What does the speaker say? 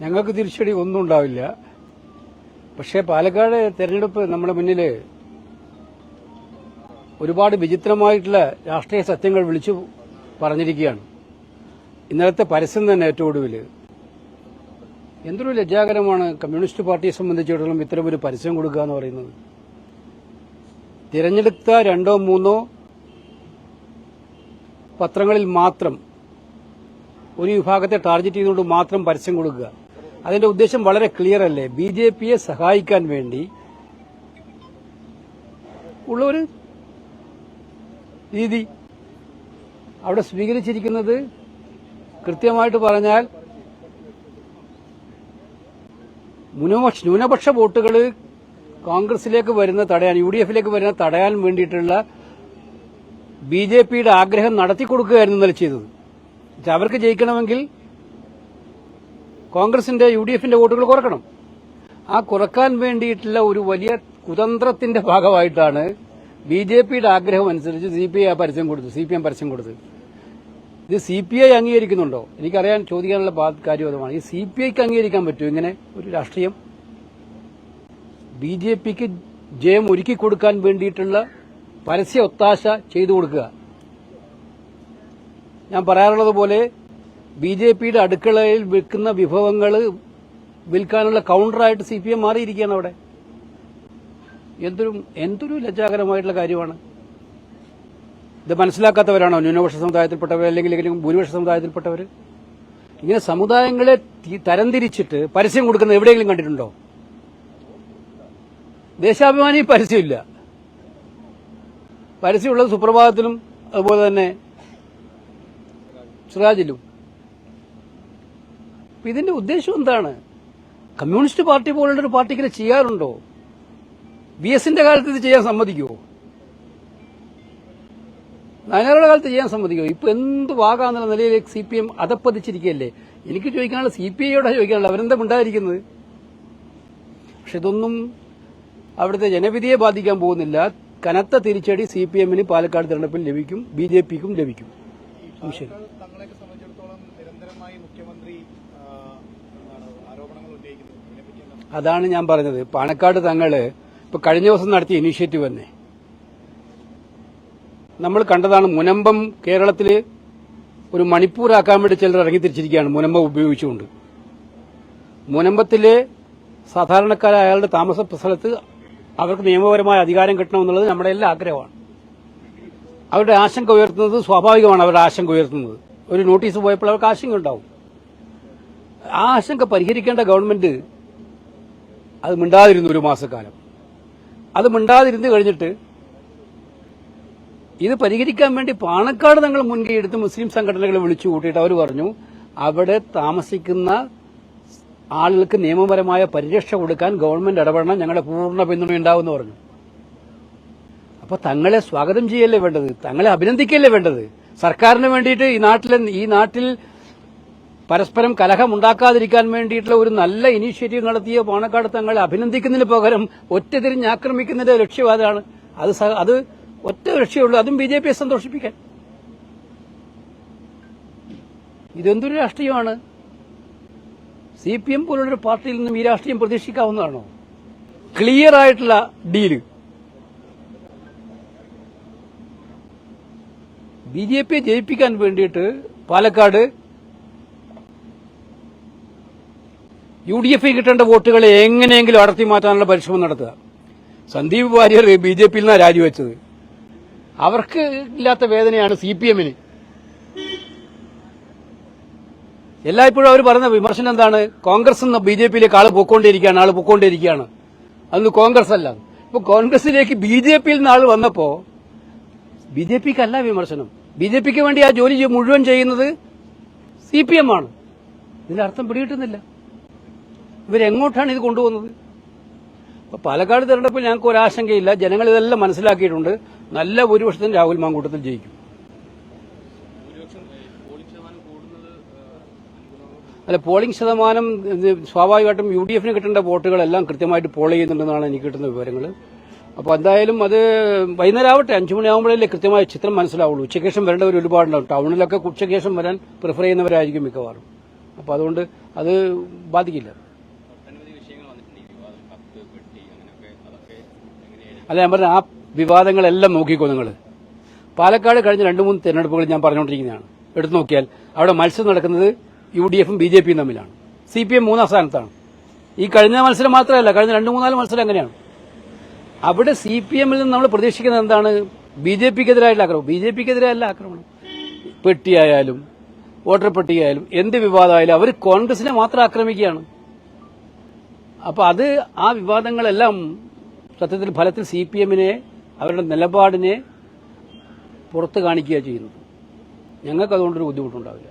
ഞങ്ങൾക്ക് തിരിച്ചടി ഒന്നും ഉണ്ടാവില്ല. പക്ഷേ പാലക്കാട് തെരഞ്ഞെടുപ്പ് നമ്മുടെ മുന്നിൽ ഒരുപാട് വിചിത്രമായിട്ടുള്ള രാഷ്ട്രീയ സത്യങ്ങൾ വിളിച്ചു പറഞ്ഞിരിക്കുകയാണ്. ഇന്നലത്തെ പരസ്യം തന്നെ ഏറ്റവും ഒടുവിൽ എന്തൊരു ലജ്ജാകരമാണ് കമ്മ്യൂണിസ്റ്റ് പാർട്ടിയെ സംബന്ധിച്ചിടത്തോളം ഇത്തരം ഒരു പരസ്യം കൊടുക്കുക എന്ന് പറയുന്നത്. തിരഞ്ഞെടുത്ത രണ്ടോ മൂന്നോ പത്രങ്ങളിൽ മാത്രം ഒരു വിഭാഗത്തെ ടാർഗറ്റ് ചെയ്തുകൊണ്ട് മാത്രം പരസ്യം കൊടുക്കുക. അതിന്റെ ഉദ്ദേശം വളരെ ക്ലിയർ അല്ലേ? ബി ജെ പിയെ സഹായിക്കാൻ വേണ്ടി ഉള്ള ഒരു രീതി. അവിടെ സ്വീകരിച്ചിരിക്കുന്നത് കൃത്യമായിട്ട് പറഞ്ഞാൽ ന്യൂനപക്ഷ വോട്ടുകൾ കോൺഗ്രസിലേക്ക് വരുന്ന തടയാൻ യു ഡി എഫിലേക്ക് വരുന്ന തടയാൻ വേണ്ടിയിട്ടുള്ള ബി ജെ പിയുടെ ആഗ്രഹം നടത്തി കൊടുക്കുകയായിരുന്നു ഇന്നലെ ചെയ്തത്. അവർക്ക് ജയിക്കണമെങ്കിൽ കോൺഗ്രസിന്റെ യു ഡി എഫിന്റെ വോട്ടുകൾ കുറക്കണം. ആ കുറയ്ക്കാൻ വേണ്ടിയിട്ടുള്ള ഒരു വലിയ കുതന്ത്രത്തിന്റെ ഭാഗമായിട്ടാണ് ബി ജെ പിയുടെ ആഗ്രഹം അനുസരിച്ച് സി പി ഐ പരസ്യം കൊടുത്തു സി പി എം പരസ്യം കൊടുത്തു ഇത് സി പി ഐ അംഗീകരിക്കുന്നുണ്ടോ? എനിക്കറിയാൻ ചോദിക്കാനുള്ള കാര്യം അതുമാണ്. ഈ സി പി ഐക്ക് അംഗീകരിക്കാൻ പറ്റുമോ? ഇങ്ങനെ ഒരു രാഷ്ട്രീയം? ബി ജെ പിക്ക് ജയം ഒരുക്കി കൊടുക്കാൻ വേണ്ടിയിട്ടുള്ള പരസ്യ ഒത്താശ ചെയ്തു കൊടുക്കുക. ഞാൻ പറയാറുള്ളത് പോലെ ബി ജെ പിയുടെ അടുക്കളയിൽ വിൽക്കുന്ന വിഭവങ്ങൾ വിൽക്കാനുള്ള കൗണ്ടറായിട്ട് സി പി എം മാറിയിരിക്കുകയാണ് അവിടെ. എന്തൊരു എന്തൊരു ലജ്ജാകരമായിട്ടുള്ള കാര്യമാണ്. ഇത് മനസ്സിലാക്കാത്തവരാണോ? ന്യൂനപക്ഷ സമുദായത്തിൽപ്പെട്ടവർ അല്ലെങ്കിൽ ഭൂരിപക്ഷ സമുദായത്തിൽപ്പെട്ടവർ ഇങ്ങനെ സമുദായങ്ങളെ തരംതിരിച്ചിട്ട് പരസ്യം കൊടുക്കുന്നത് എവിടെയെങ്കിലും കണ്ടിട്ടുണ്ടോ? ദേശാഭിമാനി പരസ്യമില്ല. പരസ്യമുള്ളത് സുപ്രഭാതത്തിലും അതുപോലെ തന്നെ സിറാജിലും. ഇതിന്റെ ഉദ്ദേശം എന്താണ്? കമ്മ്യൂണിസ്റ്റ് പാർട്ടി പോലുള്ള ഒരു പാർട്ടി ഇങ്ങനെ ചെയ്യാറുണ്ടോ? ബി എസിന്റെ കാലത്ത് ഇത് ചെയ്യാൻ സമ്മതിക്കുമോ നയനാറുടെ കാലത്ത് ചെയ്യാൻ സമ്മതിക്കുമോ ഇപ്പൊ എന്ത് വാകാന്നുള്ള നിലയിലേക്ക് സി പി എം അതപ്പതിച്ചിരിക്കുകയല്ലേ എനിക്ക് ചോദിക്കാനുള്ള സി പി ഐയോടെ ചോദിക്കാനുള്ള അവരെന്താ ഉണ്ടായിരിക്കുന്നത് പക്ഷെ ഇതൊന്നും അവിടുത്തെ ജനവിധിയെ ബാധിക്കാൻ പോകുന്നില്ല. കനത്ത തിരിച്ചടി സി പി എമ്മിന് പാലക്കാട് തെരഞ്ഞെടുപ്പിൽ ലഭിക്കും ബി ജെ പിക്കും ലഭിക്കും. ശരി തങ്ങളെയൊക്കെ സംബന്ധിച്ചിടത്തോളം നിരന്തരമായി മുഖ്യമന്ത്രി ആ, എന്താണ് ആരോപണങ്ങൾ ഉന്നയിക്കുന്നത് ഇതിനെപ്പറ്റി എന്താണ് അതാണ് ഞാൻ പറഞ്ഞത്. പാണക്കാട് തങ്ങൾ ഇപ്പൊ കഴിഞ്ഞ ദിവസം നടത്തിയ ഇനീഷ്യേറ്റീവ് തന്നെ. നമ്മൾ കണ്ടതാണ് മുനമ്പം കേരളത്തിൽ ഒരു മണിപ്പൂരാക്കാൻ വേണ്ടി ചിലർ ഇറങ്ങിത്തിരിച്ചിരിക്കുകയാണ് മുനമ്പം ഉപയോഗിച്ചുകൊണ്ട്. മുനമ്പത്തിലെ സാധാരണക്കാരായ അയാളുടെ താമസ സ്ഥലത്ത് അവർക്ക് നിയമപരമായ അധികാരം കിട്ടണമെന്നുള്ളത് നമ്മുടെ എല്ലാ ആഗ്രഹമാണ്. അവരുടെ ആശങ്ക ഉയർത്തുന്നത് സ്വാഭാവികമാണ് അവരുടെ ആശങ്ക ഉയർത്തുന്നത്. ഒരു നോട്ടീസ് പോയപ്പോൾ അവർക്ക് ആശങ്ക ഉണ്ടാവും ആ ആശങ്ക പരിഹരിക്കേണ്ട ഗവൺമെന്റ് അത് മിണ്ടാതിരുന്നു ഒരു മാസക്കാലം. അത് മിണ്ടാതിരുന്ന് കഴിഞ്ഞിട്ട് ഇത് പരിഹരിക്കാൻ വേണ്ടി പാണക്കാട് തങ്ങൾ മുൻകൈ എടുത്ത് മുസ്ലിം സംഘടനകളെ വിളിച്ചു കൂട്ടിയിട്ട് അവർ പറഞ്ഞു അവിടെ താമസിക്കുന്ന ആളുകൾക്ക് നിയമപരമായ പരിരക്ഷ കൊടുക്കാൻ ഗവൺമെന്റ് ഇടപെടണം ഞങ്ങളുടെ പൂർണ പിന്തുണ ഉണ്ടാവുമെന്ന് പറഞ്ഞു. അപ്പൊ തങ്ങളെ സ്വാഗതം ചെയ്യല്ലേ വേണ്ടത്? തങ്ങളെ അഭിനന്ദിക്കല്ലേ വേണ്ടത്? സർക്കാരിന് വേണ്ടിയിട്ട് ഈ നാട്ടിലെ ഈ നാട്ടിൽ പരസ്പരം കലഹമുണ്ടാക്കാതിരിക്കാൻ വേണ്ടിയിട്ടുള്ള ഒരു നല്ല ഇനീഷ്യേറ്റീവ് നടത്തിയ പാണക്കാട് തങ്ങളെ അഭിനന്ദിക്കുന്നതിന് പകരം ഒറ്റ തിരിഞ്ഞ് ആക്രമിക്കുന്നതിന്റെ ലക്ഷ്യം അതാണ്. അത് അത് ഒറ്റ ലക്ഷ്യമുള്ളൂ അതും ബി ജെ പിയെ സന്തോഷിപ്പിക്കാൻ. ഇതെന്തൊരു രാഷ്ട്രീയമാണ്? സി പി എം പോലുള്ളൊരു പാർട്ടിയിൽ നിന്നും ഈ രാഷ്ട്രീയം പ്രതീക്ഷിക്കാവുന്നതാണോ? ക്ലിയർ ആയിട്ടുള്ള ഡീൽ. ബി ജെ പിയെ ജയിപ്പിക്കാൻ വേണ്ടിയിട്ട് പാലക്കാട് യു ഡി എഫിൽ കിട്ടേണ്ട വോട്ടുകളെ എങ്ങനെയെങ്കിലും അടർത്തി മാറ്റാനുള്ള പരിശ്രമം നടത്തുക. സന്ദീപ് വാര്യർ ബി ജെ പിയിൽ നിന്നാണ് രാജിവെച്ചത് അവർക്ക് ഇല്ലാത്ത വേദനയാണ് സി പി എമ്മിന് എല്ലായ്പ്പോഴും അവർ പറയുന്ന വിമർശനം എന്താണ്? കോൺഗ്രസ് എന്ന ബി ജെ പിയിലേക്ക് ആൾ പൊക്കോണ്ടിരിക്കുകയാണ് ആൾ പൊക്കോണ്ടിരിക്കുകയാണ് അന്ന് കോൺഗ്രസ് അല്ല. ഇപ്പൊ കോൺഗ്രസിലേക്ക് ബി ജെ പിയിൽ നിന്ന് ആൾ വന്നപ്പോ ബി ജെ പിക്ക് അല്ല വിമർശനം. ബി ജെ പിക്ക് വേണ്ടി ആ ജോലി മുഴുവൻ ചെയ്യുന്നത് സി പി എം ആണ്. ഇതിന്റെ അർത്ഥം പിടികിട്ടുന്നില്ല. ഇവരെങ്ങോട്ടാണ് ഇത് കൊണ്ടുപോകുന്നത്? അപ്പൊ പാലക്കാട് തിരഞ്ഞെടുപ്പിൽ ഞങ്ങൾക്ക് ഒരാശങ്കയില്ല. ജനങ്ങൾ ഇതെല്ലാം മനസ്സിലാക്കിയിട്ടുണ്ട്. നല്ല ഭൂരിപക്ഷത്തിന് രാഹുൽ മാങ്കൂട്ടത്തിൽ ജയിക്കും. അല്ല പോളിംഗ് ശതമാനം സ്വാഭാവികമായിട്ടും യു ഡി എഫിന് കിട്ടേണ്ട വോട്ടുകളെല്ലാം കൃത്യമായിട്ട് പോൾ ചെയ്യുന്നുണ്ടെന്നാണ് എനിക്ക് കിട്ടുന്ന വിവരങ്ങൾ അപ്പോൾ എന്തായാലും അത് വൈകുന്നേരം ആവട്ടെ അഞ്ചു മണിയാകുമ്പോഴല്ലേ കൃത്യമായ ചിത്രം മനസ്സിലാവുള്ളൂ. ഉച്ചയ്ക്ക് ശേഷം വരേണ്ടവർ ഒരുപാടുണ്ടാവും. ടൗണിലൊക്കെ ഉച്ചയ്ക്ക് ശേഷം വരാൻ പ്രിഫർ ചെയ്യുന്നവരായിരിക്കും മിക്കവാറും. അപ്പോൾ അതുകൊണ്ട് അത് ബാധിക്കില്ല. അല്ല ഞാൻ പറഞ്ഞ ആ വിവാദങ്ങളെല്ലാം നോക്കിക്കോ നിങ്ങൾ പാലക്കാട് കഴിഞ്ഞ രണ്ട് മൂന്ന് തെരഞ്ഞെടുപ്പുകൾ ഞാൻ പറഞ്ഞുകൊണ്ടിരിക്കുന്നതാണ്. എടുത്തു നോക്കിയാൽ അവിടെ മത്സരം നടക്കുന്നത് യു ഡി എഫും ബി ജെ പിയും തമ്മിലാണ്. സി പി എം മൂന്നാം സ്ഥാനത്താണ്. ഈ കഴിഞ്ഞ മത്സരം മാത്രമല്ല കഴിഞ്ഞ രണ്ട് മൂന്നാൽ മത്സരം അങ്ങനെയാണ്. അവിടെ സി പി എമ്മിൽ നിന്ന് നമ്മൾ പ്രതീക്ഷിക്കുന്നത് എന്താണ്? ബി ജെ പിക്കെതിരായിട്ടുള്ള ആക്രമണം. ബി ജെ പിക്കെതിരായുള്ള ആക്രമണം പെട്ടിയായാലും വോട്ടർ പട്ടികയായാലും എന്ത് വിവാദമായാലും അവർ കോൺഗ്രസിനെ മാത്രം ആക്രമിക്കുകയാണ്. അപ്പോൾ അത് ആ വിവാദങ്ങളെല്ലാം സത്യത്തിൽ ഫലത്തിൽ സി പി എമ്മിനെ അവരുടെ നിലപാടിനെ പുറത്ത് കാണിക്കുക ചെയ്യുന്നത്. ഞങ്ങൾക്ക് അതുകൊണ്ടൊരു ബുദ്ധിമുട്ടുണ്ടാവില്ല.